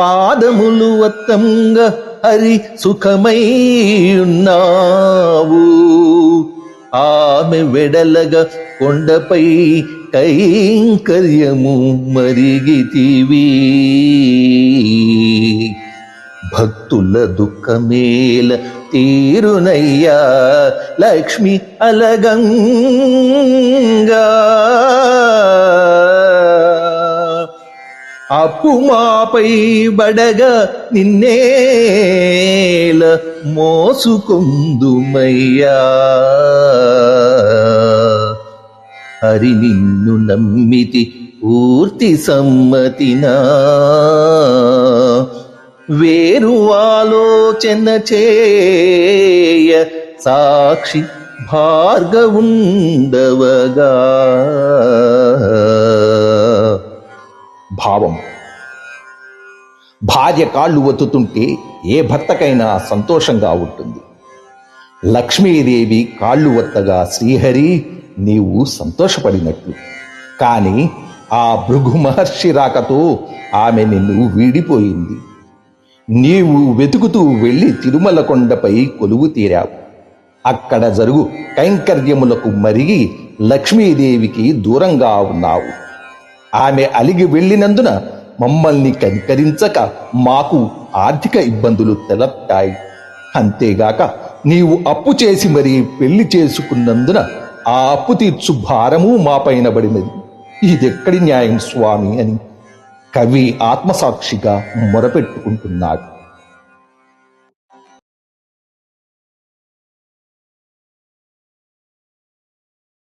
పాదములు వత్తంగా హరి సుఖమై ఉన్నావు ఆమె వెడలగా కొండపై కైంకర్యము మరిగితివి. భక్తుల దుఃఖమేల తీరునయ్యా లక్ష్మి అలగంగా. అప్పుమాపై బడగా నిన్నేల మోసుకొందుమయ్యా. హరి నిన్ను నమ్మితి పూర్తి సమ్మతినా. వేరు ఆలోచన చేయ సాక్షి భార్గవుండవగా. భావం. భార్య కాళ్ళు ఒత్తుతుంటే ఏ భర్తకైనా సంతోషంగా ఉంటుంది. లక్ష్మీదేవి కాళ్ళు ఒత్తగా శ్రీహరి నీవు సంతోషపడినట్లు కానీ ఆ భృగు మహర్షి రాకతో ఆమె నిన్ను వీడిపోయింది. నీవు వెతుకుతూ వెళ్ళి తిరుమల కొండపై కొలువు తీరావు. అక్కడ జరుగు కైంకర్యములకు మరిగి లక్ష్మీదేవికి దూరంగా ఉన్నావు. ఆమె అలిగి వెళ్ళినందున మమ్మల్ని కనికరించక మాకు ఆర్థిక ఇబ్బందులు తెలప్పాయి అంతేగాక నీవు అప్పు చేసి మరీ పెళ్ళి చేసుకున్నందున ఆ అప్పు తీర్చు భారము మాపైన పడినది. ఇదెక్కడి న్యాయం స్వామి అని కవి ఆత్మసాక్షిగా మొరపెట్టుకుంటున్నాడు.